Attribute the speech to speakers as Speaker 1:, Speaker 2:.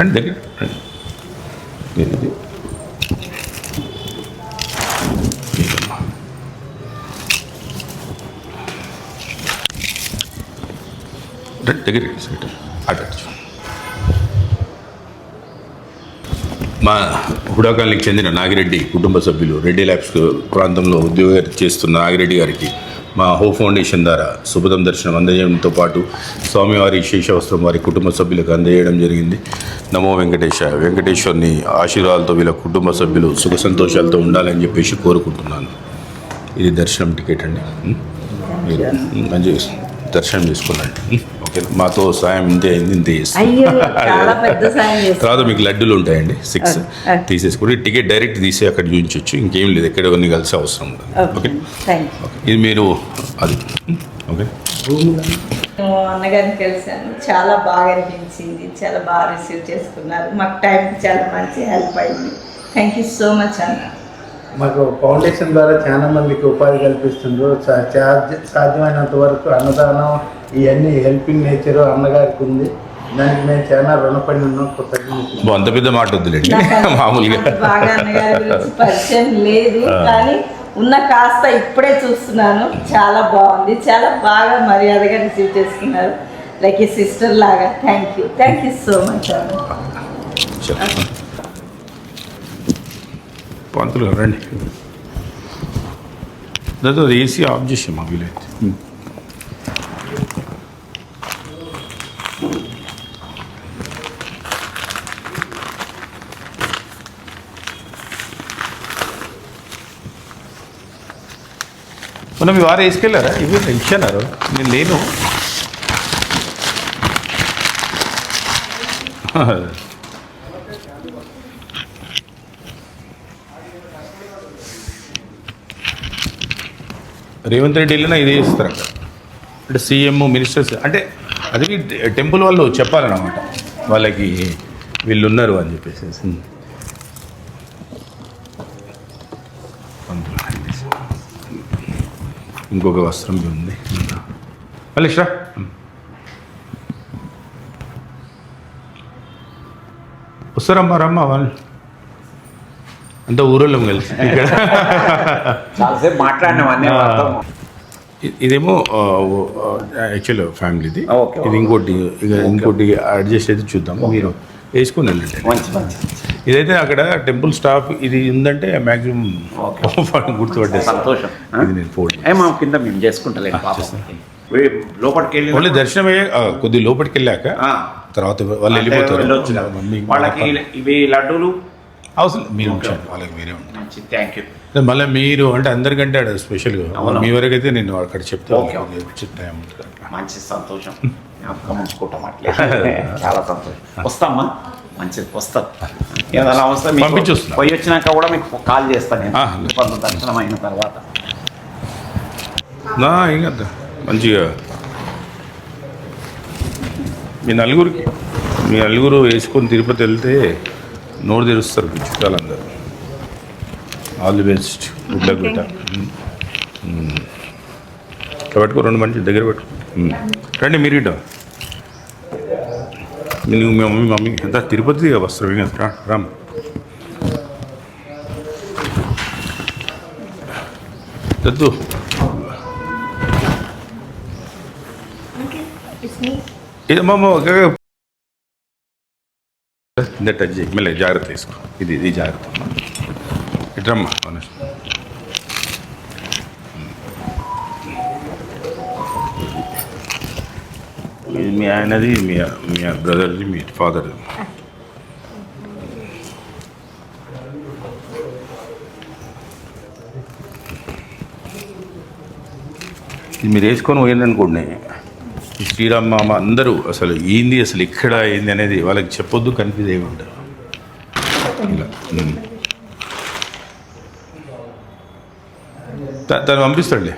Speaker 1: రండి దగ్గర రండి. రండి దగ్గర. మా హుడాకాలనికి చెందిన నాగిరెడ్డి కుటుంబ సభ్యులు రెడ్డి ల్యాబ్స్ ప్రాంతంలో ఉద్యోగం చేస్తున్న నాగిరెడ్డి గారికి మా హో ఫౌండేషన్ ద్వారా శుభదం దర్శనం అందజేయడంతో పాటు స్వామివారి శేషవస్త్రం వారి కుటుంబ సభ్యులకు అందజేయడం జరిగింది. నమో వెంకటేశ వెంకటేశ్వరుని ఆశీర్వాదాలతో వీళ్ళ కుటుంబ సభ్యులు సుఖ సంతోషాలతో ఉండాలని చెప్పేసి కోరుకుంటున్నాను. ఇది దర్శనం టికెట్ అండి. ఉం? మీరు దర్శనం చేసుకున్నాను మాతో సాయం ఇంతే అయింది ఇంతే తర్వాత మీకు లడ్డూలు ఉంటాయండి సిక్స్. తీసేసుకుని టికెట్ డైరెక్ట్ తీసి అక్కడ చూపించవచ్చు ఇంకేం లేదు ఎక్కడ కొన్ని కలిసి అవసరం ఉండదు. ఓకే ఇది మీరు అది. ఓకే?
Speaker 2: నేను అన్నగారిని కలిశాను. చాలా బాగా అనిపించింది చాలా బాగా రిసీవ్ చేసుకున్నారు. మాకు టైం చాలా మంచి హెల్ప్ అయింది. థ్యాంక్ యూ సో మచ్ అన్న.
Speaker 3: మాకు ఫౌండేషన్ ద్వారా చాలా మందికి ఉపాధి కల్పిస్తుండ్రు. సాధ్యమైనంత వరకు అన్నదానం ఇవన్నీ హెల్పింగ్ నేచర్ అన్నగారికి ఉంది. దానికి మేము చాలా రుణపడి ఉన్నాం.
Speaker 1: అంత పెద్ద మాట వద్దులేండి. మామూలుగా.
Speaker 2: పరిచయం లేదు. కానీ ఉన్న కాస్త ఇప్పుడే చూస్తున్నాను. చాలా బాగుంది. చాలా బాగా మర్యాదగా రిసీవ్ చేసుకున్నారు. లైక్ ఏ సిస్టర్ లాగా. Thank you. Thank you so much.
Speaker 1: పంతులు గారు రండి. దాంతో ఏసీ ఆఫ్ చేసాం మా వీలైతే. మొన్న మీ వారు వేసుకెళ్ళారా? ఇవి ఇచ్చారు నేను లేను. రేవంత్ రెడ్డి వెళ్ళినా ఇదే ఇస్తారు అక్కడ. అంటే సీఎం మినిస్టర్స్ అంటే అది టెంపుల్ వాళ్ళు చెప్పాలన్నమాట. వాళ్ళకి వీళ్ళు ఉన్నారు అని చెప్పేసి. ఇంకొక వస్త్రం ఉంది. మళ్ళీ రా వస్తారమ్మా రమ్మా వాళ్ళు. అంతా ఊరోళ్ళం కలిసి ఇక్కడ.
Speaker 4: చాలాసేపు మాట్లాడినాం అన్నీ
Speaker 1: ఇదేమో యాక్చువల్ ఫ్యామిలీది. ఇది ఇంకోటి ఇక ఇంకోటి అడ్జస్ట్ అయితే చూద్దాం. మీరు వేసుకుని వెళ్ళండి. ఇదైతే అక్కడ టెంపుల్ స్టాఫ్ ఇది ఉందంటే మ్యాక్సిమం గుర్తుపట్టేస్తాను
Speaker 4: సంతోషం?
Speaker 1: ఇది నేను
Speaker 4: మా కింద మేము చేసుకుంటలేదు లోపలికి వెళ్ళి
Speaker 1: ఓన్లీ దర్శనం అయ్యే కొద్ది లోపలికి వెళ్ళాక
Speaker 4: ఆ.
Speaker 1: తర్వాత వాళ్ళు వెళ్ళిపోతారు.
Speaker 4: వాళ్ళకి ఇవి లడ్డూలు
Speaker 1: అవసరం. మీరు ఉంచండి. వాళ్ళకి మీరే ఉంటారు
Speaker 4: మంచి థ్యాంక్ యూ
Speaker 1: మళ్ళీ మీరు అంటే అందరికంటే ఆడ స్పెషల్గా. మీ వరకు అయితే నేను అక్కడ చెప్తాను.
Speaker 4: మంచి సంతోషం. అట్లే. చాలా సంతోషం. వస్తామ్మా మంచిది వస్తాం. ఏదైనా అవస్థ మీకు. పోయి వచ్చినాక కూడా మీకు కాల్ చేస్తాను నేను. దర్శనం అయిన తర్వాత.
Speaker 1: నా ఏం కదా మంచిగా. మీ నలుగురికి మీ నలుగురు వేసుకొని తిరుపతి వెళ్తే నోరు తెరుస్తారు మీ చుట్టాలందరూ all the best good luck బిడ్డ పట్టుకో రెండు మంచి దగ్గర పెట్టు ఉమ్. రండి మీరు ఇట. నువ్వు మీ మమ్మీ మమ్మీ. ఎంత తిరుపతి వస్తారు రామ్ దద్దు. ఇదమ్మమ్మ ఇంత టచ్ చేయి మళ్ళీ జాగ్రత్త తీసుకో. ఇది ఇది జాగ్రత్త. ఇట్రమ్మా ఇది మీ ఆయనది మీ మీ బ్రదర్ది మీ ఫాదర్ది ఇది మీరు వేసుకొని పోయిందనుకోండి ఈ శ్రీరామ్ మామ అందరూ అసలు ఏంది అసలు ఇక్కడ ఏంది అనేది వాళ్ళకి చెప్పొద్దు కన్ఫ్యూజ్ అయి ఉంటారు. ఇలా. తను పంపిస్తాడులే.